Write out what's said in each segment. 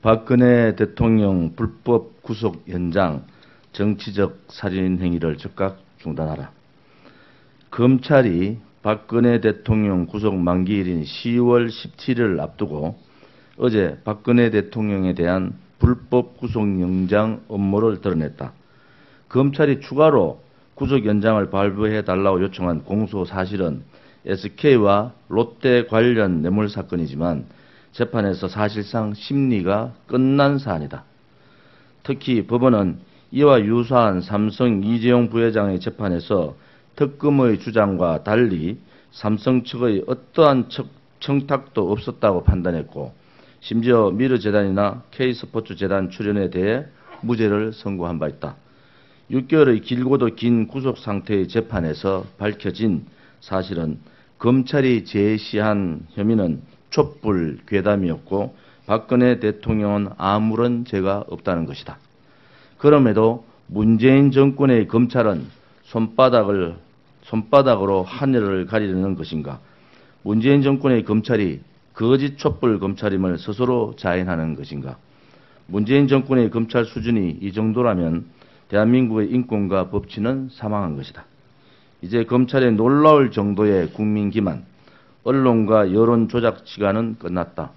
박근혜 대통령 불법 구속 연장 정치적 살인 행위를 즉각 중단하라. 검찰이 박근혜 대통령 구속 만기일인 10월 17일을 앞두고 어제 박근혜 대통령에 대한 불법 구속영장 업무를 드러냈다. 검찰이 추가로 구속 연장을 발부해 달라고 요청한 공소 사실은 SK와 롯데 관련 뇌물 사건이지만 재판에서 사실상 심리가 끝난 사안이다. 특히 법원은 이와 유사한 삼성 이재용 부회장의 재판에서 특검의 주장과 달리 삼성 측의 어떠한 청탁도 없었다고 판단했고 심지어 미르재단이나 K스포츠재단 출연에 대해 무죄를 선고한 바 있다. 6개월의 길고도 긴 구속 상태의 재판에서 밝혀진 사실은 검찰이 제시한 혐의는 촛불 괴담이었고 박근혜 대통령은 아무런 죄가 없다는 것이다. 그럼에도 문재인 정권의 검찰은 손바닥을 손바닥으로 하늘을 가리려는 것인가? 문재인 정권의 검찰이 거짓 촛불 검찰임을 스스로 자인하는 것인가? 문재인 정권의 검찰 수준이 이 정도라면 대한민국의 인권과 법치는 사망한 것이다. 이제 검찰의 놀라울 정도의 국민 기만, 언론과 여론 조작 시간은 끝났다.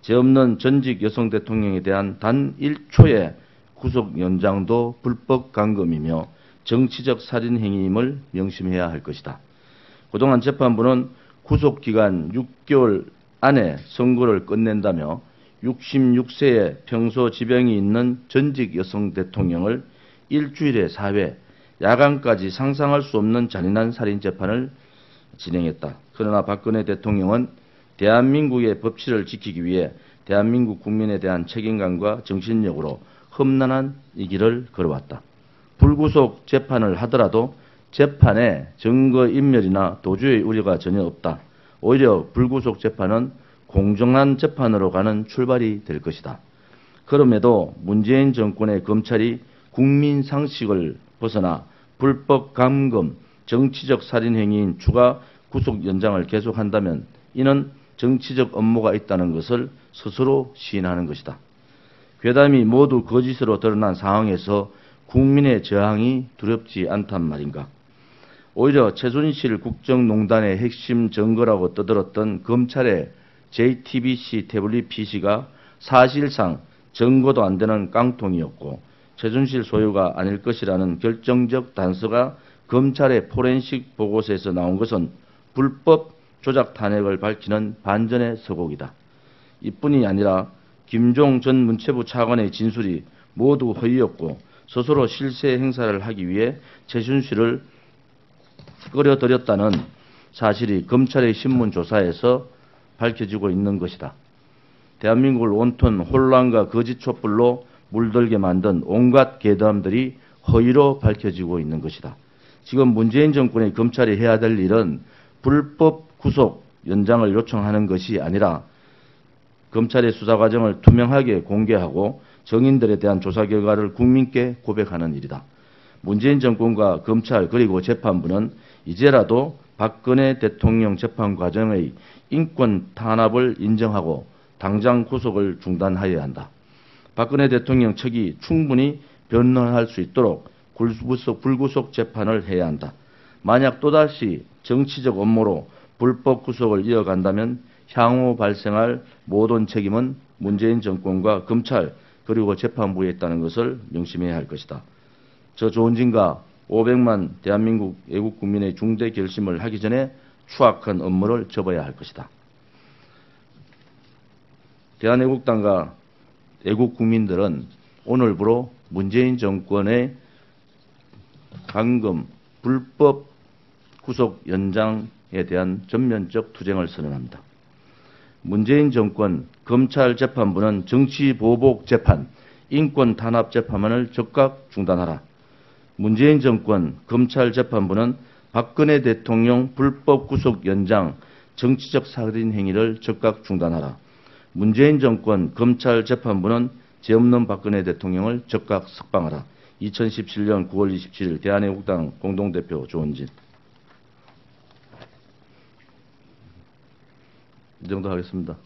죄 없는 전직 여성 대통령에 대한 단 1초의 구속 연장도 불법 감금이며 정치적 살인 행위임을 명심해야 할 것이다. 그동안 재판부는 구속 기간 6개월 안에 선고를 끝낸다며 66세에 평소 지병이 있는 전직 여성 대통령을 일주일에 사회, 야간까지 상상할 수 없는 잔인한 살인 재판을 진행했다. 그러나 박근혜 대통령은 대한민국의 법치를 지키기 위해 대한민국 국민에 대한 책임감과 정신력으로 험난한 이 길을 걸어왔다. 불구속 재판을 하더라도 재판에 증거인멸이나 도주의 우려가 전혀 없다. 오히려 불구속 재판은 공정한 재판으로 가는 출발이 될 것이다. 그럼에도 문재인 정권의 검찰이 국민 상식을 벗어나 불법 감금, 정치적 살인 행위인 추가 구속 연장을 계속한다면 이는 정치적 업무가 있다는 것을 스스로 시인하는 것이다. 괴담이 모두 거짓으로 드러난 상황에서 국민의 저항이 두렵지 않단 말인가. 오히려 최순실 국정농단의 핵심 증거라고 떠들었던 검찰의 JTBC 태블릿 PC가 사실상 증거도 안 되는 깡통이었고 최순실 소유가 아닐 것이라는 결정적 단서가 검찰의 포렌식 보고서에서 나온 것은 불법 조작 탄핵을 밝히는 반전의 서곡이다. 이뿐이 아니라 김종 전 문체부 차관의 진술이 모두 허위였고 스스로 실세 행사를 하기 위해 최순실을 끌어들였다는 사실이 검찰의 신문 조사에서 밝혀지고 있는 것이다. 대한민국을 온통 혼란과 거짓 촛불로 물들게 만든 온갖 괴담들이 허위로 밝혀지고 있는 것이다. 지금 문재인 정권의 검찰이 해야 될 일은 불법 구속 연장을 요청하는 것이 아니라 검찰의 수사 과정을 투명하게 공개하고 정인들에 대한 조사 결과를 국민께 고백하는 일이다. 문재인 정권과 검찰 그리고 재판부는 이제라도 박근혜 대통령 재판 과정의 인권 탄압을 인정하고 당장 구속을 중단하여야 한다. 박근혜 대통령 측이 충분히 변론할 수 있도록 불구속, 불구속 재판을 해야 한다. 만약 또다시 정치적 업무로 불법 구속을 이어간다면 향후 발생할 모든 책임은 문재인 정권과 검찰 그리고 재판부에 있다는 것을 명심해야 할 것이다. 저 조은진과 500만 대한민국 애국 국민의 중대 결심을 하기 전에 추악한 업무를 접어야 할 것이다. 대한애국당과 애국 국민들은 오늘부로 문재인 정권의 방금 불법 구속 연장에 대한 전면적 투쟁을 선언합니다. 문재인 정권 검찰 재판부는 정치 보복 재판, 인권 탄압 재판을 즉각 중단하라. 문재인 정권 검찰 재판부는 박근혜 대통령 불법 구속 연장 정치적 살인 행위를 즉각 중단하라. 문재인 정권 검찰 재판부는 죄 없는 박근혜 대통령을 즉각 석방하라. 2017년 9월 27일 대한애국당 공동대표 조원진. 이 정도 하겠습니다.